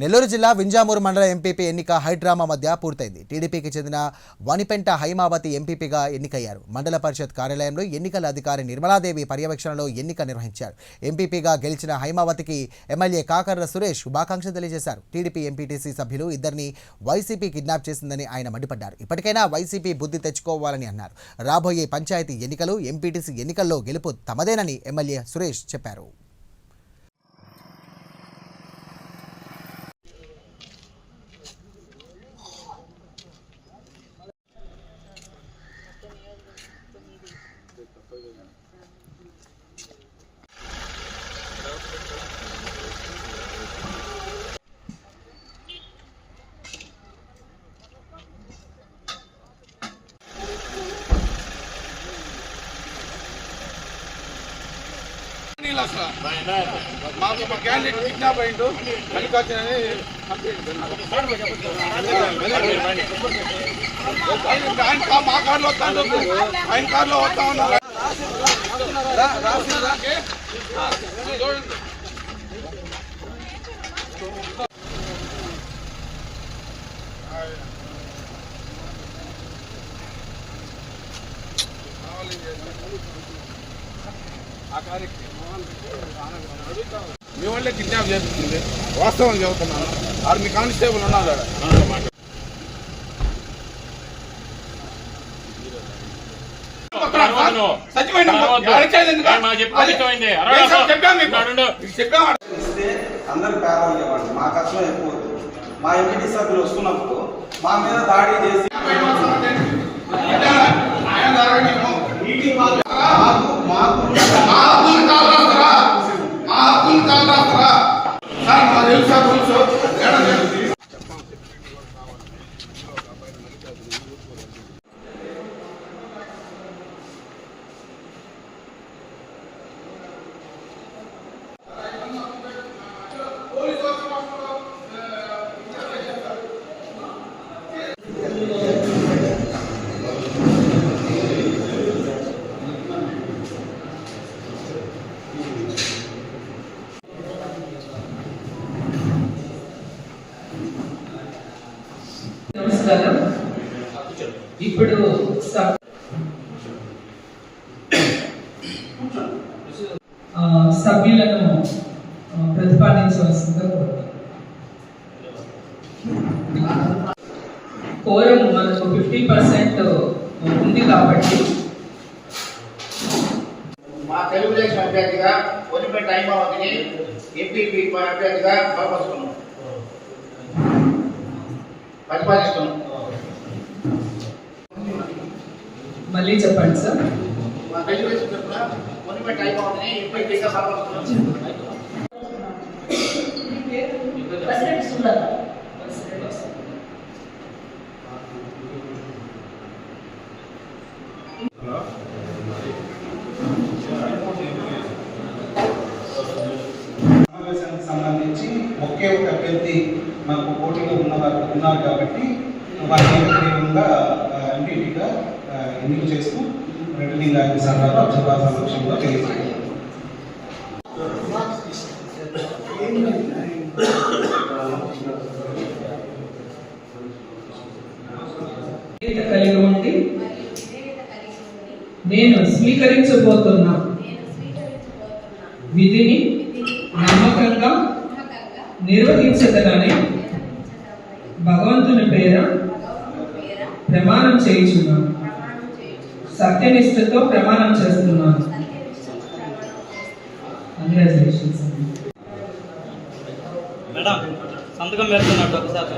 నెల్లూరు జిల్లా వింజామూరు మండల ఎంపీపీ ఎన్నిక హైడ్రామా మధ్య పూర్తయింది. టీడీపీకి చెందిన వనిపెంట హైమావతి ఎంపీపీగా ఎన్నికయ్యారు. మండల పరిషత్ కార్యాలయంలో ఎన్నికల అధికారి నిర్మలాదేవి పర్యవేక్షణలో ఎన్నిక నిర్వహించారు. ఎంపీపీగా గెలిచిన హైమావతికి ఎమ్మెల్యే కాకర్ర సురేష్ శుభాకాంక్షలు తెలియజేశారు. టీడీపీ ఎంపీటీసీ సభ్యులు ఇద్దరిని వైసీపీ కిడ్నాప్ చేసిందని ఆయన మండిపడ్డారు. ఇప్పటికైనా వైసీపీ బుద్ధి తెచ్చుకోవాలని అన్నారు. రాబోయే పంచాయతీ ఎన్నికలు ఎంపీటీసీ ఎన్నికల్లో గెలుపు తమదేనని ఎమ్మెల్యే సురేష్ చెప్పారు. నీళ్ళు అసలు మాకు మా క్యాండిడేట్ కిడ్నాప్ అయిండు మల్లికార్జున అని ఆయన ఆయన కా- మా కార్లో వస్తా ఉంటాడు. ఆయన కార్లో వస్తా ఉన్నారు రా, రాసిన రాకే. చూడండి. మీ వాళ్ళే కిడ్నాప్ చేస్తుంది వాస్తవం చెబుతున్నాను. ఆరు మీ కానిస్టేబుల్ ఉన్నారు అందరు పేదవాళ్ళు. మా కష్టం ఎక్కువ మా ఎంపీటీ సభ్యులు వస్తున్నప్పుడు మా మీద దాడి చేసి మా హక్కులు కాదు సార్ మా తెలుసా తెలుసు? నమస్కారం ఇప్పుడు స- ఆ, సభ్యులను ప్రతిపాదించవలసిందిగా కోరం మనకు ఫిఫ్టీ పర్సెంట్ ఉంది కాబట్టి మా తెలుగుదేశం అభ్యర్థిగా కొనిపెట్ట హైమావతిని ఎంపీపీ అభ్యర్థిగా బలపరుస్తున్నాం ప్రతిపాదిస్తున్నాం మళ్ళీ చెప్పండి సార్. మా తెలుగుదేశం తరఫున సంబంధించి ఒకే ఒక అభ్యర్థి మనకు పోటీలో ఉన్నవారు ఉన్నారు కాబట్టి వారిని ఏకగ్రీవంగా ఎంపీటీగా ఎన్నిక చేస్తూ రిటర్నింగ్ ఆఫీసర్ సంఘాలు అక్షరా సమక్షంలో తెలియజేయాలి కలిగి ఉండి నేను స్వీకరించబోతున్నా. విధిని నమ్మకంగా నిర్వహించగలని భగవంతుని పేర ప్రమాణం చేయించున్నాను. సత్యనిష్టతో ప్రమాణం చేస్తున్నాను. కంగ్రాచులేషన్స్ మేడం సంతకం పెడుతున్నట్టు ఒకసారి.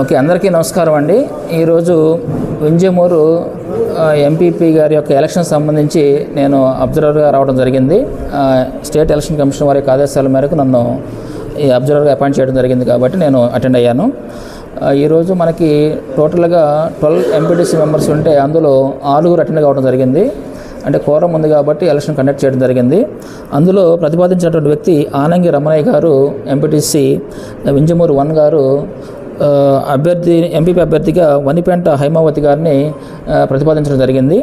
ఓకే అందరికీ నమస్కారం అండి. ఈరోజు వింజమూరు ఎంపీపీ గారి యొక్క ఎలక్షన్ సంబంధించి నేను అబ్జర్వర్గా రావడం జరిగింది. స్టేట్ ఎలక్షన్ కమిషన్ వారి యొక్క ఆదేశాల మేరకు నన్ను ఈ అబ్జర్వర్గా అపాయింట్ చేయడం జరిగింది కాబట్టి నేను అటెండ్ అయ్యాను. ఈరోజు మనకి టోటల్గా ట్వెల్వ్ ఎంపీటీసీ మెంబర్స్ ఉంటే అందులో ఆరుగురు అటెండ్ కావడం జరిగింది. అంటే కోరం ఉంది కాబట్టి ఎలక్షన్ కండక్ట్ చేయడం జరిగింది. అందులో ప్రతిపాదించినటువంటి వ్యక్తి ఆనంగి రమణయ్య గారు ఎంపీటీసీ వింజమూరు వన్ గారు అభ్యర్థి ఎంపీపీ అభ్యర్థిగా వనిపెంట హైమావతి గారిని ప్రతిపాదించడం జరిగింది.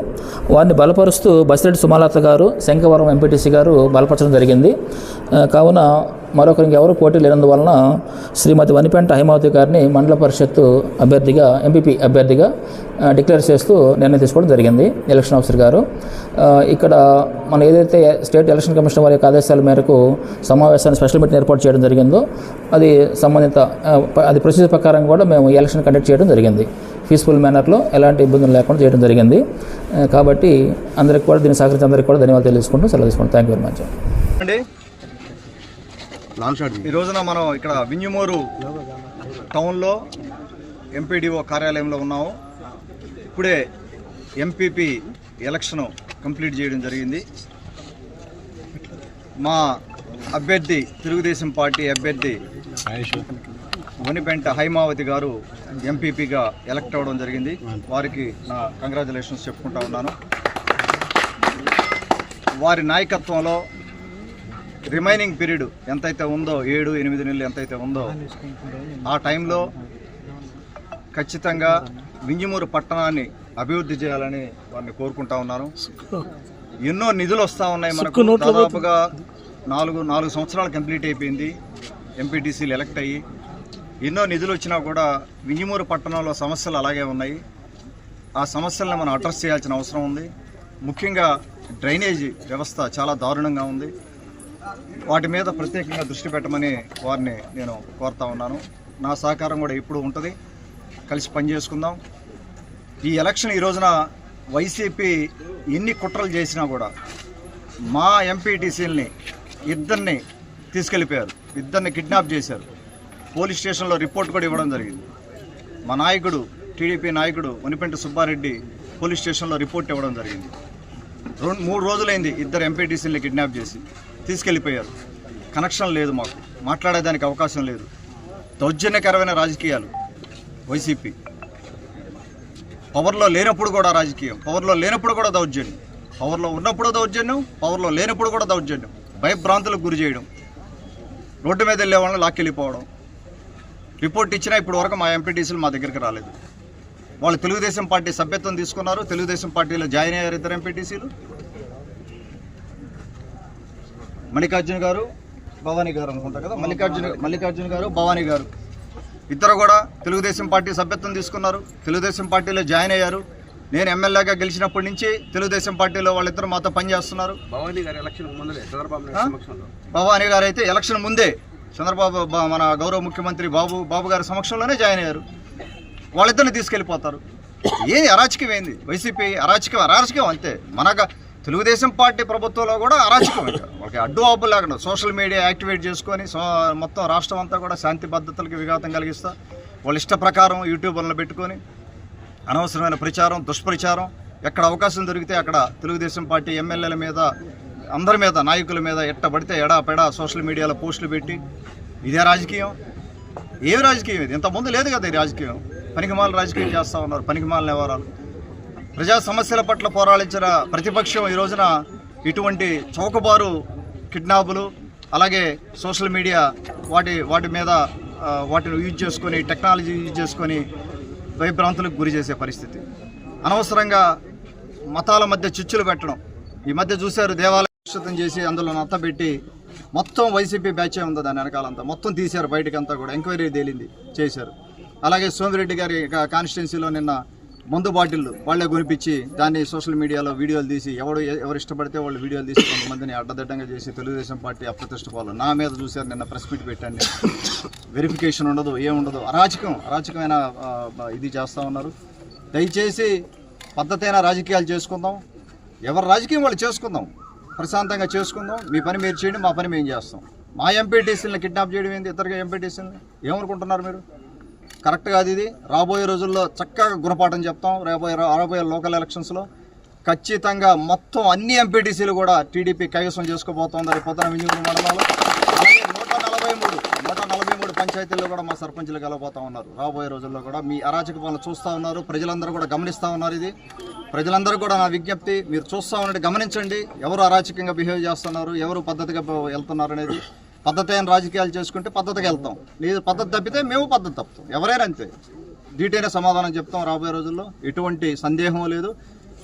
వారిని బలపరుస్తూ బసిరెడ్డి సుమలత గారు శంకవరం ఎంపీటీసీ గారు బలపరచడం జరిగింది. కావున మరొకరికి ఎవరు పోటీ లేనందువలన శ్రీమతి వనిపెంట హైమావతి గారిని మండల పరిషత్తు అభ్యర్థిగా ఎంపీపీ అభ్యర్థిగా డిక్లేర్ చేస్తూ నిర్ణయం తీసుకోవడం జరిగింది ఎలక్షన్ ఆఫీసర్ గారు. ఇక్కడ మన ఏదైతే స్టేట్ ఎలక్షన్ కమిషన్ వారి యొక్క ఆదేశాల మేరకు సమావేశాన్ని స్పెషల్ మీటింగ్ ఏర్పాటు చేయడం జరిగిందో అది సంబంధిత అది ప్రొసీజర్ ప్రకారం కూడా మేము ఎలక్షన్ కండక్ట్ చేయడం జరిగింది. పీస్ఫుల్ మేనర్లో ఎలాంటి ఇబ్బందులు లేకుండా చేయడం జరిగింది. కాబట్టి అందరికి కూడా దీన్ని సహకరించి అందరికీ కూడా ధన్యవాదాలు తెలుసుకుంటూ సెలవు తీసుకుంటాం. Thank you very much. అండి. ఈ రోజున మనం ఇక్కడ వింజమూరు టౌన్లో ఎంపీడీఓ కార్యాలయంలో ఉన్నాము. ఇప్పుడే ఎంపీపీ ఎలక్షన్ కంప్లీట్ చేయడం జరిగింది. మా అభ్యర్థి తెలుగుదేశం పార్టీ అభ్యర్థి వనిపెంట హైమావతి గారు ఎంపీపీగా ఎలక్ట్ అవ్వడం జరిగింది. వారికి నా కంగ్రాచులేషన్స్ చెప్పుకుంటా ఉన్నాను. వారి నాయకత్వంలో రిమైనింగ్ పీరియడ్ ఎంతైతే ఉందో ఏడు ఎనిమిది నెలలు ఎంతైతే ఉందో ఆ టైంలో ఖచ్చితంగా వింజమూరు పట్టణాన్ని అభివృద్ధి చేయాలని వారిని కోరుకుంటా ఉన్నాను. ఎన్నో నిధులు వస్తూ ఉన్నాయి మనకు. దాదాపుగా నాలుగు నాలుగు సంవత్సరాలు కంప్లీట్ అయిపోయింది. ఎంపీటీసీలు ఎలక్ట్ అయ్యి ఎన్నో నిధులు వచ్చినా కూడా వింజమూరు పట్టణంలో సమస్యలు అలాగే ఉన్నాయి. ఆ సమస్యలను మనం అడ్రస్ చేయాల్సిన అవసరం ఉంది. ముఖ్యంగా డ్రైనేజీ వ్యవస్థ చాలా దారుణంగా ఉంది. వాటి మీద ప్రత్యేకంగా దృష్టి పెట్టమని వారిని నేను కోరుతా ఉన్నాను. నా సహకారం కూడా ఇప్పుడు ఉంటుంది. కలిసి పనిచేసుకుందాం. ఈ ఎలక్షన్ ఈ రోజున వైసీపీ ఎన్ని కుట్రలు చేసినా కూడా మా ఎంపీటీసీలని ఇద్దరిని తీసుకెళ్ళిపోయారు ఇద్దరిని కిడ్నాప్ చేశారు. పోలీస్ స్టేషన్లో రిపోర్ట్ కూడా ఇవ్వడం జరిగింది. మా నాయకుడు టీడీపీ నాయకుడు వనిపెంటి సుబ్బారెడ్డి పోలీస్ స్టేషన్లో రిపోర్ట్ ఇవ్వడం జరిగింది. రెండు మూడు రోజులైంది ఇద్దరు ఎంపీటీసీని కిడ్నాప్ చేసి. తీసుకెళ్ళిపోయారు. కనెక్షన్ లేదు మాకు. మాట్లాడేదానికి అవకాశం లేదు. దౌర్జన్యకరమైన రాజకీయాలు. వైసీపీ. పవర్లో లేనప్పుడు కూడా రాజకీయం. పవర్లో లేనప్పుడు కూడా దౌర్జన్యం. పవర్లో ఉన్నప్పుడు దౌర్జన్యం పవర్లో లేనప్పుడు కూడా దౌర్జన్యం. భయభ్రాంతులకు గురి చేయడం. రోడ్డు మీద వెళ్ళే వాళ్ళని లాక్కెళ్ళిపోవడం. రిపోర్ట్ ఇచ్చినా ఇప్పుడు వరకు మా ఎంపీటీసీలు మా దగ్గరికి రాలేదు. వాళ్ళు తెలుగుదేశం పార్టీ సభ్యత్వం తీసుకున్నారు. తెలుగుదేశం పార్టీలో జాయిన్ అయ్యారు ఇద్దరు ఎంపీటీసీలు. మల్లికార్జున గారు భవానీ గారు అనుకుంటా కదా? మల్లికార్జున మల్లికార్జున గారు భవానీ గారు. ఇద్దరు కూడా తెలుగుదేశం పార్టీ సభ్యత్వం తీసుకున్నారు. తెలుగుదేశం పార్టీలో జాయిన్ అయ్యారు. నేను ఎమ్మెల్యేగా గెలిచినప్పటి నుంచి తెలుగుదేశం పార్టీలో వాళ్ళిద్దరు మాతో పనిచేస్తున్నారు. భవానీ గారి ఎలక్షన్ చంద్రబాబు భవానీ అయితే ఎలక్షన్ ముందే చంద్రబాబు మన గౌరవ ముఖ్యమంత్రి బాబు బాబు గారి సమక్షంలోనే జాయిన్ అయ్యారు. వాళ్ళిద్దరిని తీసుకెళ్ళిపోతారు. ఏది అరాచకం ఏంది? వైసీపీ అరాచకం అరాచకం అంతే. మనక తెలుగుదేశం పార్టీ ప్రభుత్వంలో కూడా అరాచకం వాళ్ళకి అడ్డు ఆపు లేకుండా సోషల్ మీడియా యాక్టివేట్ చేసుకొని సో మొత్తం రాష్ట్రం అంతా కూడా శాంతి భద్రతలకు విఘాతం కలిగిస్తా. వాళ్ళ ఇష్ట ప్రకారం యూట్యూబర్లు పెట్టుకొని అనవసరమైన ప్రచారం దుష్ప్రచారం ఎక్కడ అవకాశం దొరికితే అక్కడ తెలుగుదేశం పార్టీ ఎమ్మెల్యేల మీద అందరి మీద నాయకుల మీద ఎట్ట పడితే ఎడా పెడా సోషల్ మీడియాలో పోస్టులు పెట్టి ఇదే రాజకీయం. ఏ రాజకీయం ఇది? ఇంతకుముందు లేదు కదా ఈ రాజకీయం. పనికిమాల రాజకీయం చేస్తూ ఉన్నారు పనికిమాల నివారాలు. ప్రజా సమస్యల పట్ల పోరాడించిన ప్రతిపక్షం ఈ రోజున ఇటువంటి చౌకబారు కిడ్నాపులు అలాగే సోషల్ మీడియా వాటి వాటి మీద వాటిని యూజ్ చేసుకొని టెక్నాలజీ యూజ్ చేసుకొని భయభ్రాంతులకు గురి చేసే పరిస్థితి. అనవసరంగా మతాల మధ్య చిచ్చులు పెట్టడం. ఈ మధ్య చూశారు దేవాలయం చేసి అందులో నత్తబెట్టి మొత్తం వైసీపీ బ్యాచే ఉంది దాని వెనకాలంతా. మొత్తం తీశారు బయటకంతా అంతా కూడా. ఎంక్వైరీ తేలింది చేశారు. అలాగే సోమిరెడ్డి గారి కాన్స్టిట్యున్సీలో నిన్న మందు బాటిల్ వాళ్ళే కొనిపించి దాన్ని సోషల్ మీడియాలో వీడియోలు తీసి ఎవడు ఎవరు ఇష్టపడితే వాళ్ళు వీడియోలు తీసి కొంతమందిని అడ్డదిడ్డంగా చేసి తెలుగుదేశం పార్టీ అప్రతిష్ట పాలు. నా మీద చూశారు నిన్న ప్రెస్ మీట్ పెట్టండి వెరిఫికేషన్ ఉండదు ఏముండదు అరాచకం అరాచకమైన ఇది చేస్తూ ఉన్నారు. దయచేసి పద్ధతైన రాజకీయాలు చేసుకుందాం. ఎవరి రాజకీయం వాళ్ళు చేసుకుందాం. ప్రశాంతంగా చేసుకుందాం. మీ పని మీరు చేయండి మా పని మేము చేస్తాం. మా ఎంపీటీసీలను కిడ్నాప్ చేయడం ఏంది? ఇద్దరుగా ఎంపీటీసీలని ఏమనుకుంటున్నారు మీరు? కరెక్ట్ కాదు ఇది. రాబోయే రోజుల్లో చక్కగా గుణపాఠం చెప్తాం. రాబోయే రాబోయే లోకల్ ఎలక్షన్స్లో ఖచ్చితంగా మొత్తం అన్ని ఎంపీటీసీలు కూడా టీడీపీ కైవసం చేసుకోబోతోంది రేపు పొద్దున వినియోగ మండలంలో. అలాగే నూట నలభై మూడు నూట నలభై మూడు పంచాయతీల్లో కూడా మా సర్పంచులు గెలవబోతా ఉన్నారు. రాబోయే రోజుల్లో కూడా మీ అరాచక పనులు చూస్తూ ఉన్నారు. ప్రజలందరూ కూడా గమనిస్తూ ఉన్నారు ఇది. ప్రజలందరూ కూడా నా విజ్ఞప్తి మీరు చూస్తూ ఉన్నట్టు గమనించండి. ఎవరు అరాచకంగా బిహేవ్ చేస్తున్నారు ఎవరు పద్ధతిగా వెళ్తున్నారు అనేది పద్ధతి అయిన రాజకీయాలు చేసుకుంటే పద్ధతికి వెళ్తాం. లేదు పద్ధతి తప్పితే మేము పద్ధతి తప్పుతాం. ఎవరైనా అంతే. డీటెయిల్ సమాధానం చెప్తాం రాబోయే రోజుల్లో. ఎటువంటి సందేహం లేదు.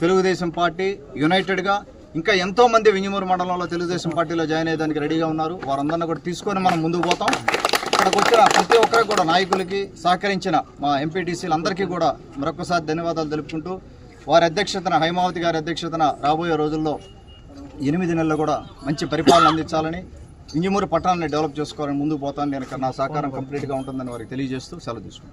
తెలుగుదేశం పార్టీ యునైటెడ్గా ఇంకా ఎంతో మంది వింజమూరు మండలంలో తెలుగుదేశం పార్టీలో జాయిన్ అయ్యేదానికి రెడీగా ఉన్నారు. వారందరిని కూడా తీసుకొని మనం ముందుకు పోతాం. ఇక్కడికి వచ్చిన ప్రతి ఒక్కరికి కూడా నాయకులకి సహకరించిన మా ఎంపీటీసీలందరికీ కూడా మరొకసారి ధన్యవాదాలు తెలుపుకుంటూ వారి అధ్యక్షతన హైమావతి గారి అధ్యక్షతన రాబోయే రోజుల్లో ఎనిమిది నెలలు కూడా మంచి పరిపాలన అందించాలని ఇంజమూరు పట్టణాన్ని డెవలప్ చేసుకోవాలని ముందుకు పోతాను నేను నా సహకారం కంప్లీట్గా ఉంటుందని వారికి తెలియజేస్తూ సెలవు తీసుకుంటాను